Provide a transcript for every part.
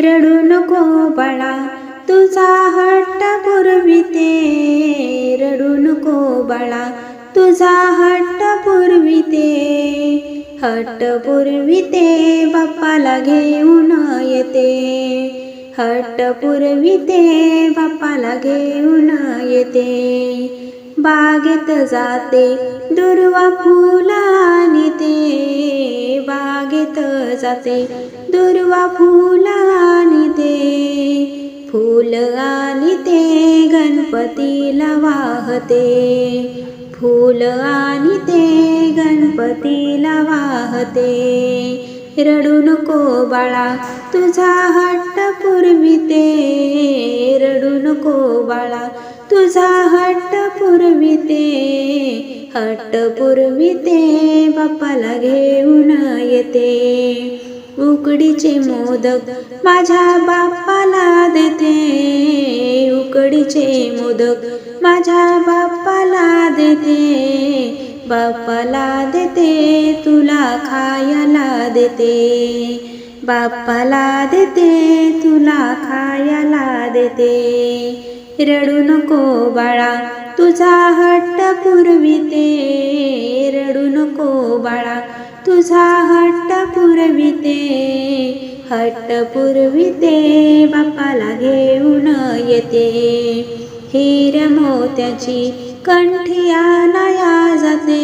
रडू नको बाळा तुझा हट्ट पुरविते. रडू नको बाळा तुझा हट्ट पुरविते. हट्ट पुरविते बाप्पाला घेऊन येते. हट्ट पुरविते बाप्पाला घेऊन येते. बागेत जाते. दुर्वा फुलानी ते बागेत जाते. दुर्वा फुलानी ते फूल आणि ते गणपतीला वाहते. फूल आणि ते गणपतीला वाहते. रडू नको बाळा तुझा हट्ट पुरविते. रडू नको बाळा तुझा हट्ट पुरविते. हट्ट पुरविते बाप्पाला घेऊन येते. उकडीचे मोदक माझ्या बाप्पाला देते. उकडीचे मोदक माझ्या बाप्पाला देते. बाप्पाला देते तुला खायला देते. बाप्पाला देते तुला खायला देते. रडू नको बाळा तुझा हट्ट पुरविते. रडू नको बाळा तुझा हट्ट पुरविते. हट्ट पुरविते बाप्पाला घेऊन येते. हिर मोत्याची कंठी आणाया जाते.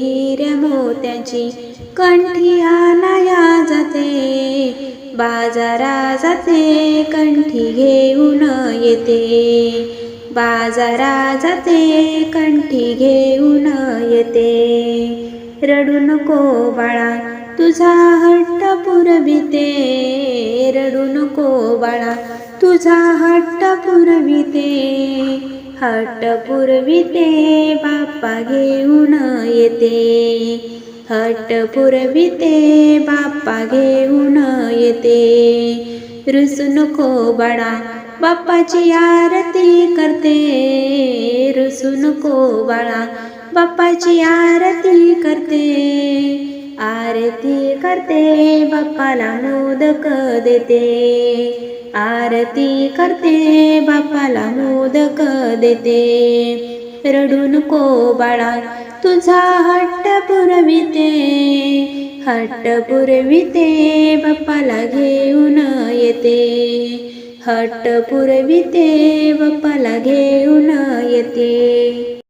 हिर मोत्याची कंठी आणाया जाते बाजारा जाते कंठी घेऊन येते. बाजारा जाते कंठी घेऊन येते. रडू नको बाळा तुझा हट्ट पुरविते. रडू नको बाळा तुझा हट्ट पुरविते. हट्ट पुरविते बाप्पा घेऊन येते. हट पुरविते बाप्पा घेऊन येते. रुसू नको बाळा बाप्पाची आरती करते. रुसू नको बाळा बाप्पाची आरती करते. करते बाप्पाला मोदक देते. आरती करते बाप्पाला मोदक देते. रडून को बाळा तुझा हट्ट पुरविते हट्ट पुरविते बाप्पाला घेऊन येते. हट्ट पुरविते बाप्पाला घेऊन येते.